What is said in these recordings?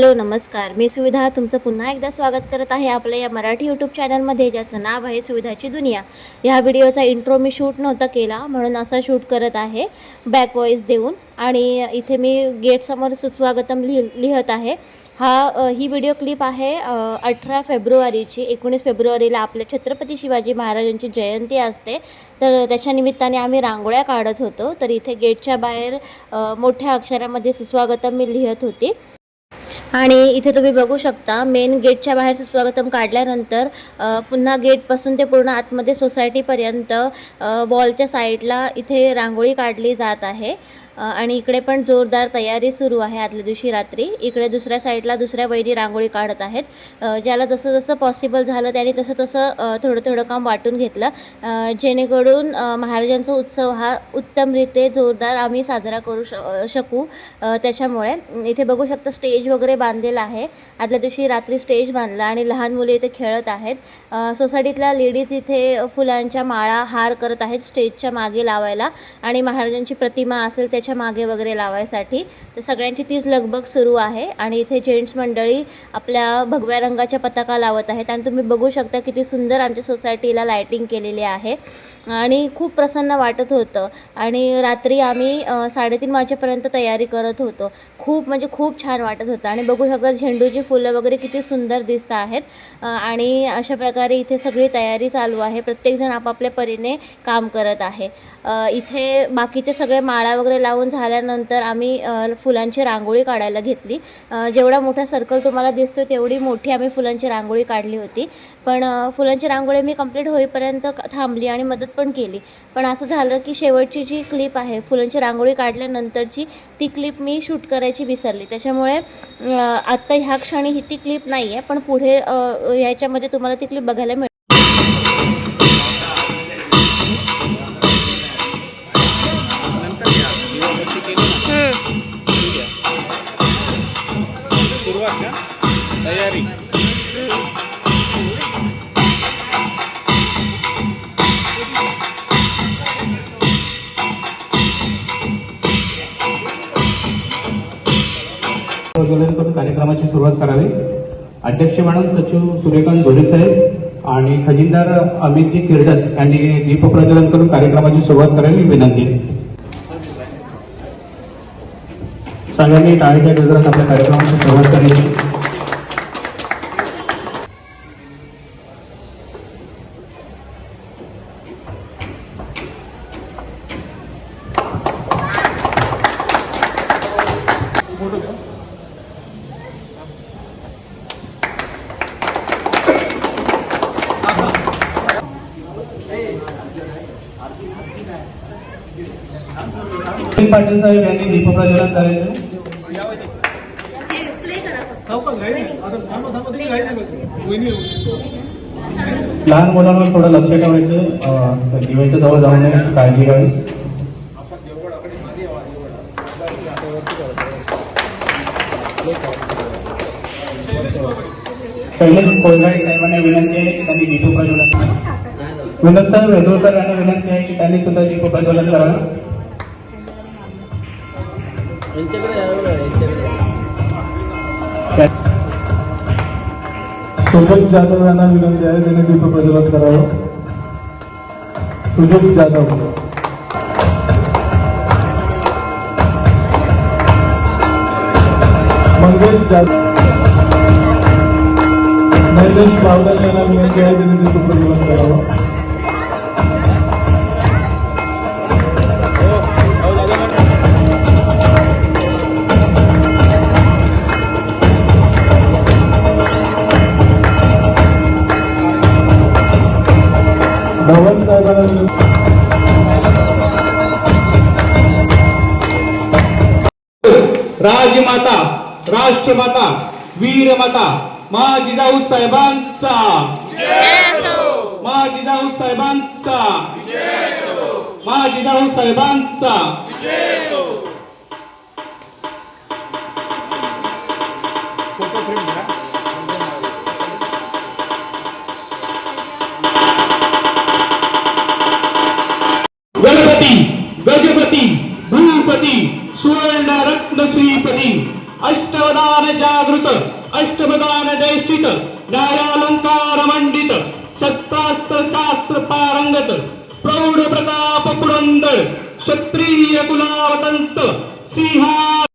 Hello नमस्कार. मी सुविधा तुमचं पुन्हा एकदा स्वागत करत आहे आपल्या या मराठी यूट्यूब चॅनलमध्ये ज्याचं नाव आहे सुविधाची दुनिया. ह्या व्हिडिओचा इंट्रो मी शूट नव्हता केला म्हणून असा शूट करत आहे. बॅक वॉईस देऊन. आणि इथे मी गेटसमोर सुस्वागतम लिह लिहत आहे. हा ही व्हिडिओ क्लिप आहे अठरा फेब्रुवारीची. एकोणीस फेब्रुवारीला आपल्या छत्रपती शिवाजी महाराजांची जयंती असते. तर त्याच्या निमित्ताने आम्ही रांगोळ्या काढत होतो. तर इथे गेटच्या बाहेर मोठ्या अक्षरामध्ये सुस्वागतम मी लिहत होती. आणि इथे तुम्ही बघू शकता मेन गेटच्या बाहेरचं स्वागतम काढल्यानंतर पुन्हा गेटपासून ते पूर्ण आतमध्ये सोसायटीपर्यंत वॉलच्या साईडला इथे रांगोळी काढली जात आहे. आणि इकडे पण जोरदार तयारी सुरू आहे आदल्या दिवशी रात्री. इकडे दुसऱ्या साईडला दुसऱ्या वहिनी रांगोळी काढत आहेत. ज्याला जसं जसं पॉसिबल झालं त्याने तसं तसं थोडं थोडं काम वाटून घेतलं. जेणेकरून महाराजांचा उत्सव हा उत्तमरीते जोरदार आम्ही साजरा करू श शकू. त्याच्यामुळे इथे बघू शकता स्टेज वगैरे बांधलेला आहे. आदल्या दिवशी रात्री स्टेज बांधला आणि लहान मुले इथे खेळत आहेत. सोसायटीतल्या लेडीज इथे फुलांच्या माळा हार करत आहेत स्टेजच्या मागे लावायला. आणि महाराजांची प्रतिमा असेल त्याच्या मागे वगैरे लावायसाठी तर सगळ्यांची तीच लगबग सुरू आहे. आणि इथे जेंट्स मंडळी आपल्या भगव्या रंगाच्या पताका लावत आहेत. आणि तुम्ही बघू शकता किती सुंदर आमच्या सोसायटीला लायटिंग केलेली आहे. आणि खूप प्रसन्न वाटत होतं. आणि रात्री आम्ही साडेतीन वाजेपर्यंत तयारी करत होतो. खूप म्हणजे खूप छान वाटत होतं. आणि बघू शकता झेंडूची फुलं वगैरे किती सुंदर दिसत आहेत. आणि अशा प्रकारे इथे सगळी तयारी चालू आहे. प्रत्येकजण आपापल्या परीने काम करत आहे. इथे बाकीचे सगळे माळा वगैरे लावून झाल्यानंतर आम्ही फुलांची रांगोळी काढायला घेतली. जेवढा मोठा सर्कल तुम्हाला दिसतो तेवढी मोठी आम्ही फुलांची रांगोळी काढली होती. पण फुलांची रांगोळी मी कंप्लीट होईपर्यंत थांबली आणि मदत पण केली. पण असं झालं की शेवटची जी क्लिप आहे फुलांची रांगोळी काढल्यानंतरची ती क्लिप मी शूट करायची विसरली. त्याच्यामुळे आत्ता ह्या क्षणी ही ती क्लिप नाही आहे पण पुढे ह्याच्यामध्ये तुम्हाला ती क्लिप बघायला मिळेल. सुरुवात करावी. अध्यक्ष मॅडम सचिव सूर्यकांत धोरे साहेब आणि खजिनदार अमितजी किर्डत यांनी दीप प्रज्वलन करून कार्यक्रमाची सुरुवात करावी विनंती. सगळ्यांनी टाळीच्या गजरात आपल्या कार्यक्रमाची सुरुवात करायची लहान मुलांवर थोडं लक्ष ठेवायचं अं, दिव्याच्या जवळ जाऊ नये काळजी घ्यावी. पहिले कोळगाई साहेबांना विनंती आहे की त्यांनी दीप प्रज्वलन विनोद साहेब वेदूरकर यांना विनंती आहे की त्यांनी सुद्धा दीप प्रज्वलन करावं. सुजित जाधव यांना विनंती आहे त्यांनी दीप प्रज्वलन करावं. सुजित जाधव. मंगेश जाधव. नैलेश बावदान यांना विनंती आहे त्यांनी दीप प्रज्वलन करावं. धवन साहेबांना. राजमाता राष्ट्रमाता वीरमाता मा जिजाऊ साहेबांचा मा जिजाऊ साहेबांचा मा जिजाऊ साहेबांचा फोटो फ्रेम गणपती गजपती भूपती सुवर्ण रत्न श्रीपती अष्टवदान जागृत अष्टवदान जयष्ठित न्यायालंकार मंडित शस्त्रास्त्र शास्त्र पारंगत प्रौढ प्रताप पुरंदर क्षत्रिय कुलावतंस सिंहा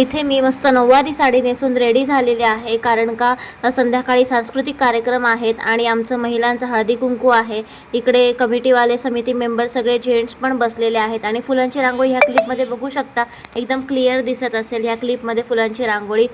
इथे मी मस्त नऊवारी साडी नेसून रेडी झालेली आहे कारण का संध्याकाळी सांस्कृतिक कार्यक्रम आहेत आणि आमचं महिलांचं हळदी कुंकू आहे. इकडे कमिटीवाले समिती मेंबर सगळे जेंट्स पण बसलेले आहेत आणि फुलांची रांगोळी ह्या क्लिपमध्ये बघू शकता. एकदम क्लिअर दिसत असेल ह्या क्लिपमध्ये फुलांची रांगोळी.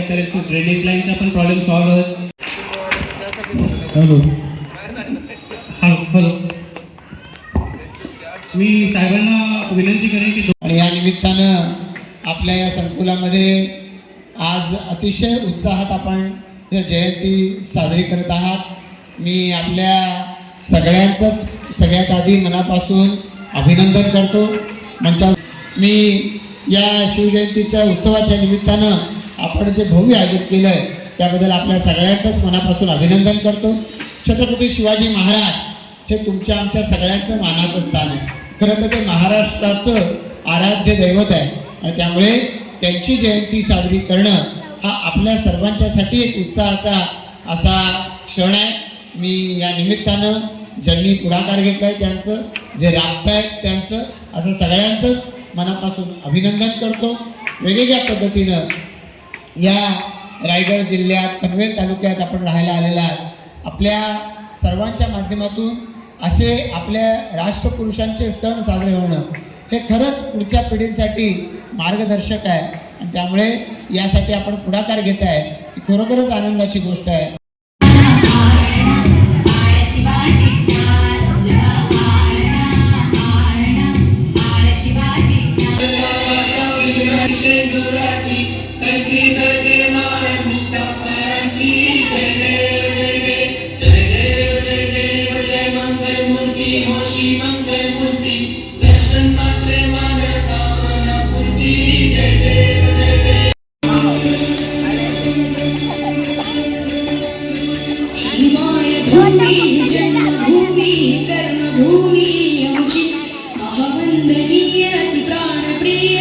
आहे तर ड्रेनेज लाईनचा पण प्रॉब्लेम सॉल्व्ह होत. हॅलो हॅलो हॅलो मी साहेबांना विनंती करेन की आणि या निमित्तानं आपल्या या संकुलामध्ये आज अतिशय उत्साहात आपण या जयंती साजरी करत आहात. मी आपल्या सगळ्यांचंच सगळ्यात आधी मनापासून अभिनंदन करतो. मंचा मी या शिवजयंतीच्या उत्सवाच्या निमित्तानं आपण जे भव्य आयोजित केलं आहे त्याबद्दल आपल्या सगळ्यांचंच मनापासून अभिनंदन करतो. छत्रपती शिवाजी महाराज हे तुमच्या आमच्या सगळ्यांचं मानाचं स्थान आहे. खरं तर ते महाराष्ट्राचं आराध्य दैवत आहे. आणि त्यामुळे त्यांची जयंती साजरी करणं हा आपल्या सर्वांच्यासाठी एक उत्साहाचा असा क्षण आहे. मी या निमित्तानं ज्यांनी पुढाकार घेतला आहे त्यांचं जे राबतायत त्यांचं असं सगळ्यांचंच मनापासून अभिनंदन करतो. वेगवेगळ्या पद्धतीनं या रायगड जिल्ह्यात पनवेल तालुक्यात आपण राहायला आलेला आपल्या सर्वांच्या माध्यमातून असे आपल्या राष्ट्रपुरुषांचे सण साजरे होणं हे खरंच पुढच्या पिढींसाठी मार्गदर्शक आहे. आणि त्यामुळे यासाठी आपण पुढाकार घेत आहे. ही खरोखरच आनंदाची गोष्ट आहे. भूमी जन्मभूमी कर्मभूमी अमुची महावंदनीय अति प्राणप्रिय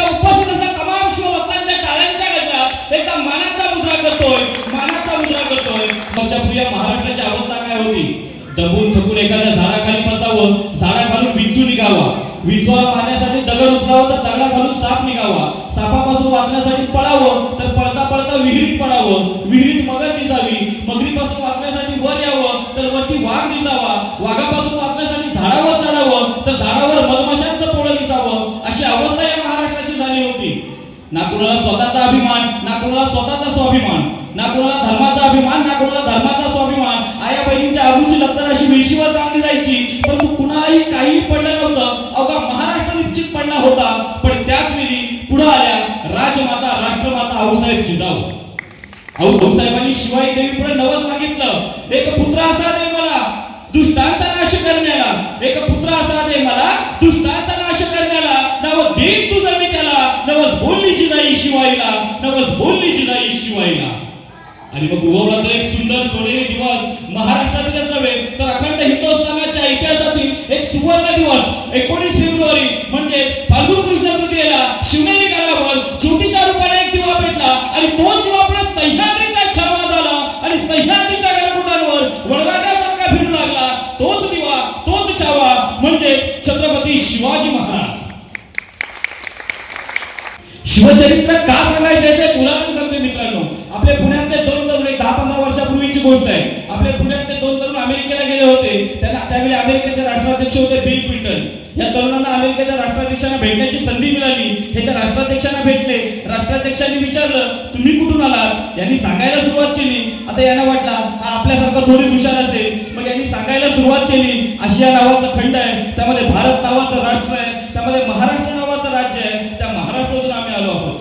त्या इथे तमाम शिवभक्तांच्या टाळ्यांच्या गजरात एकदा मानाचा मुद्रा करतोय मानाचा मुद्रा करतोय. वर्षापूर्वी या महाराष्ट्राची अवस्था काय होती? दबून थकून एखाद्या झाडाखाली बसावं झाडाखालून विंचू निघावा. विंचूला मारण्यासाठी दगड उचलावं तर दगडाखालून साप निघावा. सापापासून वाचण्यासाठी पळावं तर पळता पळता विहिरीत पडावं. विहिरीत मगर दिसावी मगरीपासून वाचण्यासाठी वर यावं तर वरती वाघ दिसावा वाघापासून वाचण्यासाठी झाडावर चढावं तर झाडावर मधमाशांचं पोळं दिसावं अशी अवस्था या महाराष्ट्राची झाली होती ना कुणाला स्वतःचा अभिमान ना कुणाला स्वतःचा स्वाभिमान ना कुणाला धर्माचा अभिमान ना कुणाला धर्माचा स्वाभिमान. आया बहिणींच्या आगूची लक्तर अशी वेशीवर बांधली जायची परंतु कुणालाही काही पडलं नव्हतं. अवघा महाराष्ट्र निश्चित पडला होता पण त्याच वेळी पुढे आल्या राजमाता राष्ट्रमाता आऊसाहेब जिजाऊ. आऊ साहेबांनी आणि मग उगवला एक सुंदर सोनेरी दिवस महाराष्ट्रातीलच नव्हे तर अखंड हिंदुस्थानाच्या इतिहासातील एक सुवर्ण दिवस एकोणीस फेब्रुवारी म्हणजे फाल्गुन कृष्ण तृतीयेला शिवनेरी गडावर ज्योतीच्या रूपाने एक दिवा पेटला आणि तोच दिवा पुढे सह्याद्रीचा छावा झाला आणि सह्याद्रीच्या गडगुटांवर वडराजासारखा फिरू लागला तोच दिवा तोच छावा म्हणजे छत्रपती शिवाजी महाराज शिवचरित्र का सांगायचं याचं एक उदाहरण सांगतोय मित्रांनो आपल्या पुण्यातले दोन तरुण एक दहा पंधरा वर्षापूर्वीची गोष्ट आहे. आपल्या पुण्यातले दोन तरुण अमेरिकेला गेले होते. त्यांना त्यावेळी अमेरिकेचे राष्ट्राध्यक्ष होते बिल क्लिंटन. या तरुणांना अमेरिकेच्या राष्ट्राध्यक्षांना भेटण्याची संधी मिळाली. हे त्या राष्ट्राध्यक्षांना भेटले. राष्ट्राध्यक्षांनी विचारलं तुम्ही कुठून आलात? यांनी सांगायला सुरुवात केली. आता यांना वाटला हा आपल्यासारखा थोडी हुशार असेल. मग यांनी सांगायला सुरुवात केली आशिया नावाचा खंड आहे. त्यामध्ये भारत नावाचं राष्ट्र आहे. त्यामध्ये महाराष्ट्र नावाचं राज्य आहे. त्या महाराष्ट्रातून आम्ही आलो आहोत.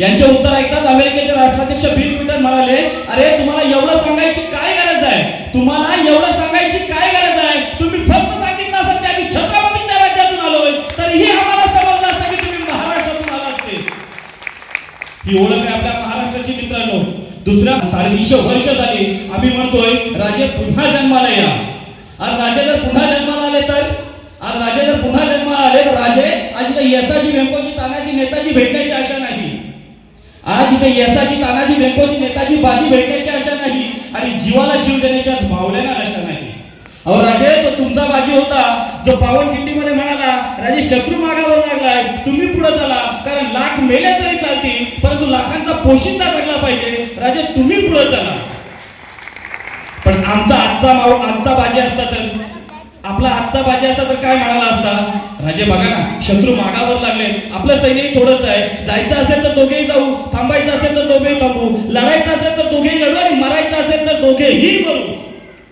यांचे उत्तर ऐकताच अमेरिकेचे राष्ट्राध्यक्ष बिल म्हणाले अरे तुम्हाला एवढं सांगायची काय गरज आहे? तुम्हाला एवढं सांगायची काय गरज आहे? तुम्ही फक्त सांगितलं असत की आम्ही छत्रपतीच्या राज्यातून आलोय तरीही आम्हाला समजलं असतं की तुम्ही महाराष्ट्रातून आला असते. ही ओळख आहे आपल्या महाराष्ट्राची मित्रांनो. दुसऱ्या साडेतीनशे वर्ष झाली आम्ही म्हणतोय राजे पुन्हा जन्माला या. आज राजे जर पुन्हा जन्माला आले तर? आज राजे जर पुन्हा जन्माला आले तर राजे आज इथे येसाजी व्यंकोजी तानाजी नेताजी भेटण्याची आज इथे येसाजी तानाजी व्यंकोजी नेताजी बाजी भेटण्याची आशा नाही आणि जीवाला जीव देण्याच्या आज अशा आशा नाही. अहो राजे तो तुमचा बाजी होता. जो पावनखिंडीमध्ये म्हणाला राजे शत्रू मागावर लागलाय. तुम्ही पुढे चला. कारण लाख मेले तरी चालतील परंतु लाखांचा पोशिंदा जगला पाहिजे. राजे तुम्ही पुढे चला. पण आमचा आजचा माव आजचा बाजी असता तर आपला आजचा बाजी असता तर काय म्हणाला असता? राजे बघा ना शत्रू मागावर लागले. आपलं सैन्यही थोडंच आहे. जायचं असेल तर दोघेही जाऊ थांबायचं असेल तर दोघेही थांबू लढायचं असेल तर दोघेही लढू आणि मरायचं असेल तर दोघेही मरू.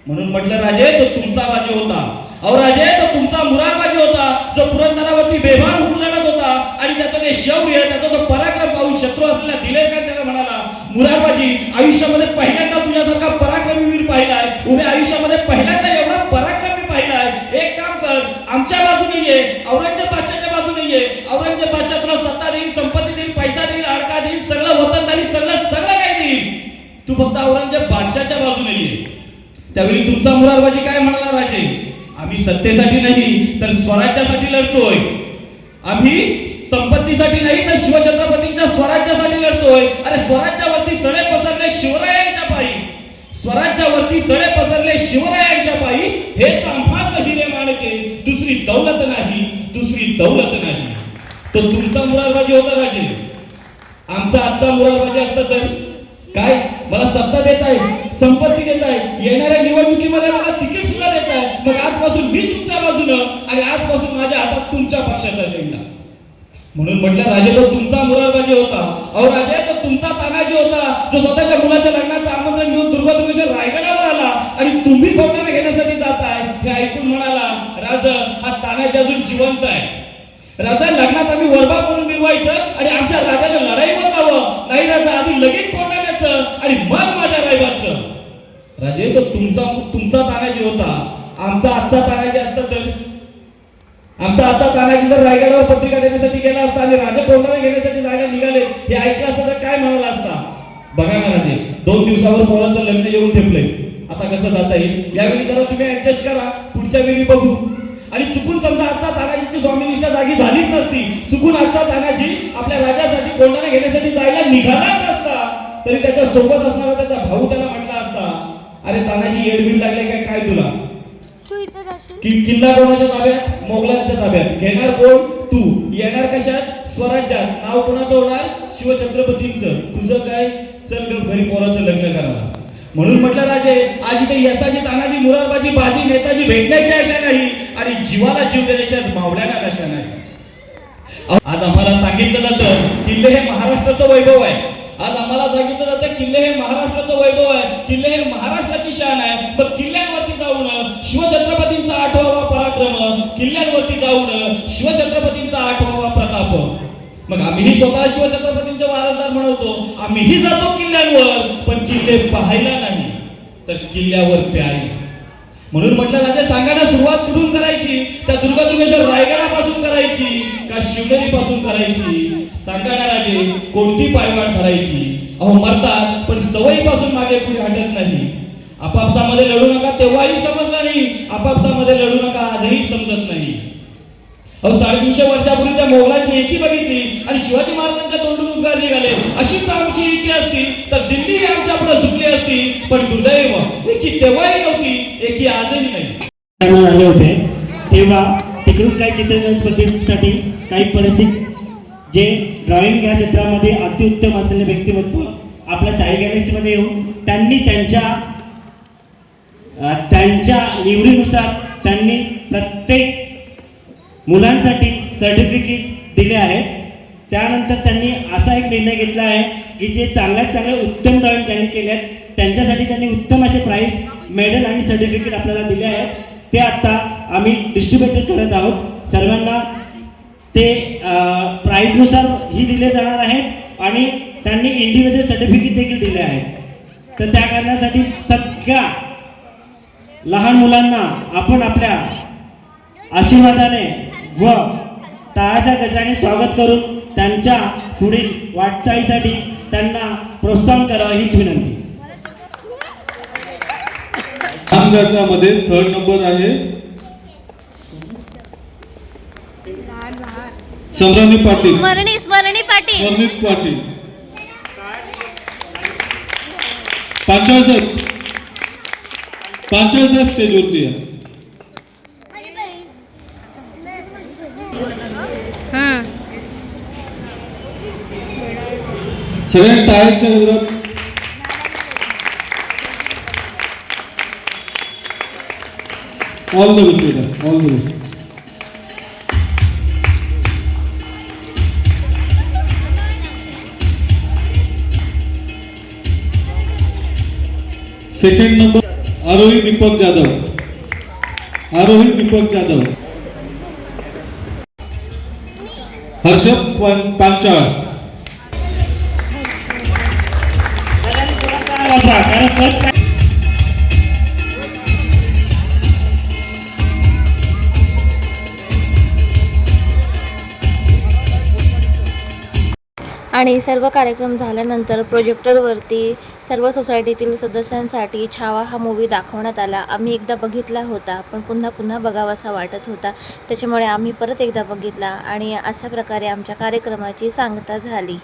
म्हणून म्हटलं राजे तो तुमचा बाजी होता. अहो राजे तो तुमचा मुरारबाजी होता. जो पुरंदरावरती बेभान होऊन लढत होता आणि त्याचं ते शौर्य त्याचा तो पराक्रम पाहून शत्रू असलेला दिलेर काय त्याला म्हणाला मुरारबाजी आयुष्यामध्ये पहिल्या तुझ्यासारखा पराक्रमी वीर पाहिलाय उभ्या आयुष्यामध्ये पहिल्यांदा एवढा पराक्रमी पाहिलाय एक काम कर आमच्या बाजूने ये औरंगजेब बादशाच्या बाजूने ये. औरंगजेब बादशाह तुला सत्ता देईल संपत्ती देईल पैसा देईल अडका देईल सगळं वतनदारी सगळं सगळं काय देईल. तू फक्त औरंगजेब बादशाच्या बाजूने ये. त्यावेळी तुमचा मुरारबाजी काय म्हणाला राजे? आम्ही सत्तेसाठी नाही तर स्वराज्यासाठी लढतोय. आम्ही संपत्तीसाठी नाही तर शिवछत्रपतींच्या स्वराज्यासाठी लढतोय. अरे स्वराज्यावरती सडे पसरले शिवरायांच्या पायी. स्वराज्यावरती सडे पसरले शिवरायांच्या पायी. हेच आम्हाच हिरे माणके दुसरी दौलत नाही. दौलत नाही. तर तुमचा मुरारबाजी होता राजे. आमचा आजचा मुरारबाजी असता तर? काय? मला सत्ता देत आहे संपत्ती देत आहे येणाऱ्या निवडणुकीमध्ये मला तिकीट सुद्धा देत आहे मग आजपासून मी तुमच्या बाजूनं आणि आजपासून माझ्या हातात तुमच्या पक्षाचा झेंडा. म्हणून म्हटलं राजे तो तुमचा मुरारबाजी होता. अहो राजे तो तुमचा तानाजी होता जो स्वतःच्या मुलाच्या लग्नाचं आमंत्रण घेऊन दुर्गादुर्गेश्वर रायगडावर आला आणि तुम्ही खोटाने घेण्यासाठी जात आहे हे ऐकून म्हणाला राज हा तानाजी अजून जिवंत आहे. राजा लग्नात आम्ही वरबा म्हणून मिरवायचं आणि आमच्या राजाने लढाईवर जावं. नाही राजा आधी लगीन कोंडाण्याचं आणि मग माझ्या रायबाचं राजे तो तुमचा तुमचा तानाजी होता आमचा आजचा तानाजी असता तर आमचा आजचा तानाजी जर रायगडावर पत्रिका देण्यासाठी गेला असता आणि राजा कोंडाणा घेण्यासाठी जायला निघाले हे ऐकलं असतं तर काय म्हणाला असता? बघा ना राजे दोन दिवसावर पोराचं लग्न येऊन ठेपलंय. आता कसं जाता येईल? यावेळी जरा तुम्ही ऍडजस्ट करा. पुढच्या वेळी बघू. आणि चुकून समजा आजचा तानाजीची स्वामिनिष्ठा जागी झालीच नसती. चुकून आजचा तानाजी आपल्या राजासाठी कोंडाणा घेण्यासाठी जायला निघालाच असता. तरी त्याच्या सोबत असणारा त्याचा भाऊ त्याला म्हटला असता अरे तानाजी येडबीड लागले काय? काय तुला? कि किल्ला कोणाच्या ताब्यात? मोगलांच्या ताब्यात. घेणार कोण? तू. येणार कशात? स्वराज्यात. नाव कोणाचं होणार? शिवछत्रपतींचं. तुझं काय? चल ग घरी पोराचं लग्न करायला म्हणून म्हटलं राजे आज इथे यसाजी तानाजी मुरारबाजी बाजी नेताजी भेटण्याची आशा नाही आणि जीवाला जीव देण्याच्या मावळ्याला आशा नाही. आज आम्हाला सांगितलं जातं किल्ले हे महाराष्ट्राचं वैभव आहे. आज आम्हाला सांगितलं जातं किल्ले हे महाराष्ट्राचं वैभव आहे. किल्ले हे महाराष्ट्राची शान आहे. मग किल्ल्यांवरती जाऊन शिवछत्रपतींचा आठवावा पराक्रम किल्ल्यांवरती जाऊन शिवछत्रपतींचा आठवावा प्रताप मग आम्हीही स्वतः शिवछत्रपतींचे वारसदार म्हणवतो आम्हीही जातो किल्ल्यांवर पण किल्ले पाहायला नाही. तर किल्ल्यावर प्यायला म्हणून म्हटलं राजे सांगा ना सुरुवात कुठून करायची? त्या दुर्गादुर्गेश्वर रायगडापासून करायची का शिवनेरी पासून करायची? सांगा ना राजे कोणती पायवाट धरायची? अहो मरतात पण सवयीपासून मागे पुढे हटत नाही. आपापसामध्ये लढू नका तेव्हाही समजलं नाही. आपापसामध्ये लढू नका आजही समजत नाही. अहो साडेतीनशे वर्षापूर्वीच्या मोगलांची एकी बघितली आणि शिवाजी महाराजांच्या तोंडून उद्गार निघाले. अशीच आमची एकी असती तर दिल्ली आमच्या पुढे सुटली असती पण दुर्दैव एकी तेव्हाही नव्हती एकी आजही नाही. आले होते. तेव्हा तिकडून काही चित्रकला स्पर्धेसाठी काही परिस्थिती जे ड्रॉइंग या क्षेत्रामध्ये अतिउत्तम असलेले व्यक्तिमत्व आपल्या साई गॅलेक्सीमध्ये येऊन त्यांनी त्यांच्या त्यांच्या निवडीनुसार त्यांनी प्रत्येक मुलांसाठी सर्टिफिकेट दिले आहेत. त्यानंतर त्यांनी असा एक निर्णय घेतला आहे की जे चांगल्यात चांगले उत्तम ड्रॉइंग ज्यांनी केले आहेत त्यांच्यासाठी त्यांनी उत्तम असे प्राईज मेडल आणि सर्टिफिकेट आपल्याला दिले आहेत. ते आत्ता आम्ही डिस्ट्रीब्युट करत आहोत. सर्वांना ते प्राईजनुसार ही दिले जाणार आहेत आणि त्यांनी इंडिव्हिज्युअल सर्टिफिकेट देखील दिले आहेत. तर त्या कारणासाठी सगळ्या लहान मुलांना आपण आपल्या आशीर्वादाने व टाळाच्या गजराने स्वागत करून त्यांच्या पुढील वाटचालीसाठी त्यांना प्रोत्साहन करावं हीच विनंती. गटामध्ये थर्ड नंबर आहे. संग्रामी पाटील. स्मरणी स्मरणी पाटील. वर्णित पाटील. पांचाळ साहेब. स्टेजवरती आहे सगळ्या टाळ्यांच्या गजरात ऑल द बेस्ट बेटा all the best second number Aarohi Deepak Jadhav Aarohi Deepak Jadhav Harshad Panchal आणि सर्व कार्यक्रम झाल्यानंतर प्रोजेक्टरवरती सर्व सोसायटीतील सदस्यांसाठी छावा हा मूवी दाखवण्यात आला. आम्ही एकदा बघितला होता पण पुन्हा पुन्हा बघावासा वाटत होता. त्याच्यामुळे आम्ही परत एकदा बघितला आणि अशा प्रकारे आमच्या कार्यक्रमाची सांगता झाली.